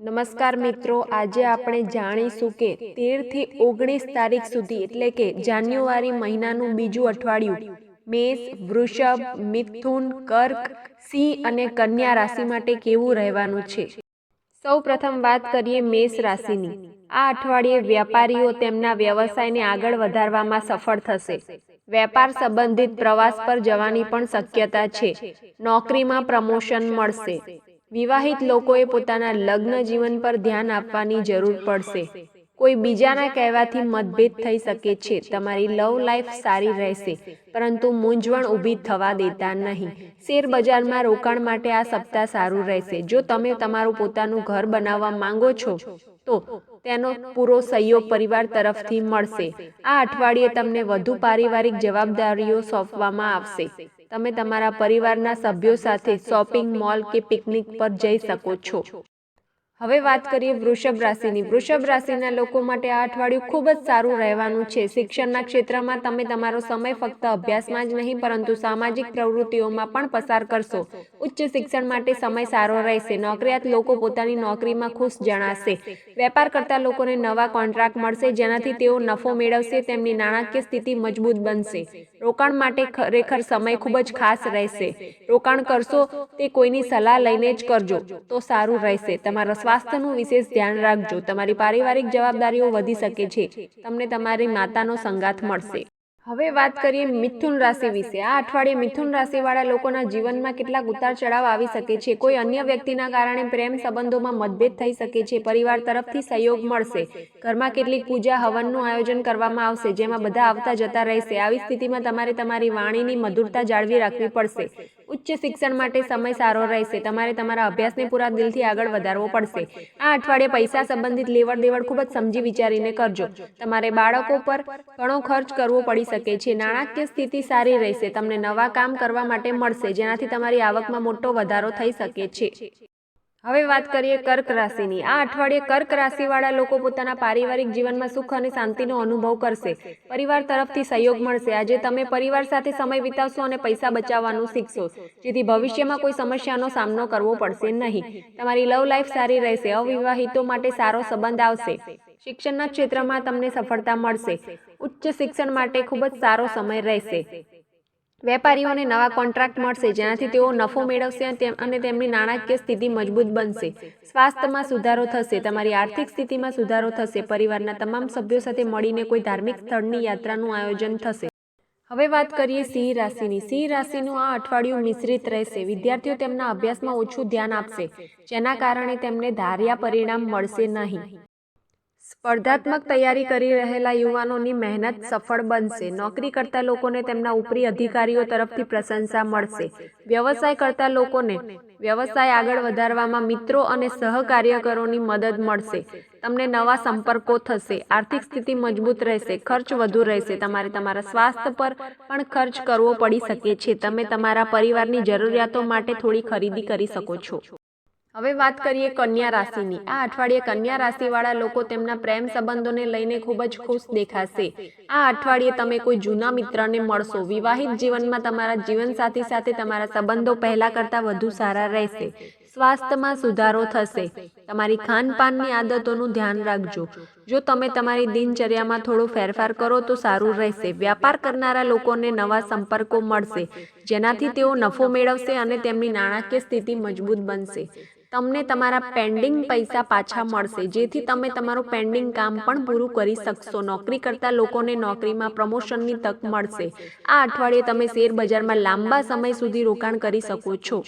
નમસ્કાર મિત્રો આજે આપણે જાણીશું કે તેરથી ઓગણીસ તારીખ સુધી એટલે કે જાન્યુઆરી મહિનાનું બીજું અઠવાડિયું. મેષ વૃષભ મિથુન કર્ક સિંહ અને કન્યા રાશિ માટે કેવું રહેવાનું છે? સૌ પ્રથમ વાત કરીએ મેષ રાશિની. આ અઠવાડિયે વ્યાપારીઓ તેમના વ્યવસાયને આગળ વધારવામાં સફળ થશે. વેપાર સંબંધિત પ્રવાસ પર જવાની પણ શક્યતા છે. નોકરીમાં પ્રમોશન મળશે. વિવાહિત લોકોએ પોતાના લગ્ન જીવન પર ધ્યાન આપવાની જરૂર પડશે. કોઈ બીજાના કહેવાથી મતભેદ થઈ શકે છે. તમારી લવ લાઈફ સારી રહેશે, પરંતુ મૂંઝવણ ઊભી થવા દેતા નહીં. શેર બજારમાં રોકાણ માટે આ સપ્તાહ સારું રહેશે. જો તમે તમારું પોતાનું ઘર બનાવવા માંગો છો, તો તેનો પૂરો સહયોગ પરિવાર તરફથી મળશે. આ અઠવાડિયે તમને વધુ પારિવારિક જવાબદારીઓ સોંપવામાં આવશે. તમે તમારા પરિવારના સભ્યો સાથે શોપિંગ મોલ કે પિકનિક પર જઈ શકો છો. હવે વાત કરીએ વૃષભ રાશિની. વૃષભ રાશિના લોકો માટે આ અઠવાડિયું ખૂબ જ સારું રહેવાનું છે. શિક્ષણના ક્ષેત્રમાં તમે તમારો સમય ફક્ત અભ્યાસમાં જ નહીં, પરંતુ સામાજિક પ્રવૃત્તિઓમાં પણ પસાર કરશો. ઉચ્ચ શિક્ષણ માટે સમય સારો રહેશે. નોકરિયાત લોકો પોતાની નોકરીમાં ખુશ જણાશે. વેપાર કરતા લોકોને નવા કોન્ટ્રાક્ટ મળશે, જેનાથી તેઓ નફો મેળવશે, તેમની નાણાકીય સ્થિતિ મજબૂત બનશે. રોકાણ માટે ખરેખર સમય ખૂબ જ ખાસ રહેશે. રોકાણ કરશો તે કોઈની સલાહ લઈને જ કરજો. તો સારું રહેશે. તમારા સ્વાસ્થ્યનું વિશેષ ધ્યાન રાખજો. તમારી પારિવારિક જવાબદારીઓ વધી શકે છે. તમને તમારી માતાનો સંગાથ મળશે. હવે વાત કરીએ મિથુન રાશિ વિશે. આ અઠવાડિયે મિથુન રાશિવાળા લોકોના જીવનમાં કેટલાક ઉતાર ચઢાવ આવી શકે છે. કોઈ અન્ય વ્યક્તિના કારણે પ્રેમ સંબંધોમાં મતભેદ થઈ શકે છે. પરિવાર તરફથી સહયોગ મળશે. ઘરમાં કેટલીક પૂજા, હવનનું આયોજન કરવામાં આવશે, જેમાં બધા આવતા જતા રહેશે. આવી સ્થિતિમાં તમારે તમારી વાણીની મધુરતા જાળવી રાખવી પડશે. ઉચ્ચ શિક્ષણ માટે સમય સારો રહેશે. તમારે તમારા અભ્યાસને પૂરા દિલથી આગળ વધારવો પડશે. આ અઠવાડિયે પૈસા સંબંધિત લેવડ દેવડ ખૂબ જ સમજી વિચારીને કરજો. તમારે બાળકો પર ઘણો ખર્ચ કરવો પડી શકે છે. નાણાકીય સ્થિતિ સારી રહેશે. તમને નવા કામ કરવા માટે મળશે, જેનાથી તમારી આવકમાં મોટો વધારો થઈ શકે છે. હવે વાત કરીએ કર્ક રાશિની. આ અઠવાડિયે કર્ક રાશિવાળા લોકો પોતાના પારિવારિક જીવનમાં સુખ અને શાંતિનો અનુભવ કરશે. પરિવાર તરફથી સહયોગ મળશે. આજે તમે પરિવાર સાથે સમય વિતાવશો અને પૈસા બચાવવાનું શીખશો. જેથી ભવિષ્યમાં કોઈ સમસ્યાનો સામનો કરવો પડશે નહીં. તમારી લવ લાઈફ સારી રહેશે. અવિવાહિતો માટે સારો સંબંધ આવશે. શિક્ષણના ક્ષેત્રમાં તમને સફળતા મળશે. ઉચ્ચ શિક્ષણ માટે ખૂબ જ સારો સમય રહેશે. વેપારીઓને નવા કોન્ટ્રાક્ટ મળશે જેનાથી તેઓ નફો મેળવશે અને તેમની નાણાકીય સ્થિતિ મજબૂત બનશે. સ્વાસ્થ્યમાં સુધારો થશે તમારી આર્થિક સ્થિતિમાં સુધારો થશે પરિવારના તમામ સભ્યો સાથે મળીને કોઈ ધાર્મિક સ્થળની યાત્રાનું આયોજન થશે. હવે વાત કરીએ સિંહ રાશિની. સિંહ રાશિનું આ અઠવાડિયું મિશ્રિત રહેશે. વિદ્યાર્થીઓ તેમના અભ્યાસમાં ઓછું ધ્યાન આપશે. જેના કારણે તેમને ધાર્યા પરિણામ મળશે નહીં. સ્પર્ધાત્મક તૈયારી કરી રહેલા યુવાનોની મહેનત સફળ બનશે. નોકરી કરતા લોકોને તેમના ઉપરી અધિકારીઓ તરફથી પ્રશંસા મળશે. વ્યવસાય કરતા લોકોને વ્યવસાય આગળ વધારવામાં મિત્રો અને સહકાર્યકરોની મદદ મળશે. તમને નવા સંપર્કો થશે. આર્થિક સ્થિતિ મજબૂત રહેશે. ખર્ચ વધુ રહેશે. તમારે તમારા સ્વાસ્થ્ય પર પણ ખર્ચ કરવો પડી શકે છે. તમે તમારા પરિવારની જરૂરિયાતો માટે થોડી ખરીદી કરી શકો છો. હવે વાત કરીએ કન્યા રાશિની. આ અઠવાડિયે કન્યા રાશિવાળા લોકો તેમના પ્રેમ સંબંધોને લઈને ખૂબ જ ખુશ દેખાશે. આ અઠવાડિયે તમે કોઈ જૂના મિત્રને મળશો. વિવાહિત જીવનમાં તમારા જીવનસાથી સાથે તમારા સંબંધો પહેલા કરતાં વધુ સારા રહેશે. સ્વાસ્થ્યમાં સુધારો થશે. તમારી ખાનપાનની આદતોનું ધ્યાન રાખજો. જો તમે તમારી દિનચર્યામાં થોડો ફેરફાર કરો તો સારું રહેશે. વ્યાપાર કરનારા લોકોને નવા સંપર્કો મળશે, જેનાથી તેઓ નફો મેળવશે અને તેમની નાણાકીય સ્થિતિ મજબૂત બનશે. તમને તમારા પેન્ડિંગ પૈસા પાછા મળશે. જેથી તમે તમારું પેન્ડિંગ કામ પણ પૂરું કરી શકશો. નોકરી કરતા લોકોને નોકરીમાં પ્રમોશનની તક મળશે. આ અઠવાડિયે તમે શેર બજારમાં લાંબા સમય સુધી રોકાણ કરી શકો છો.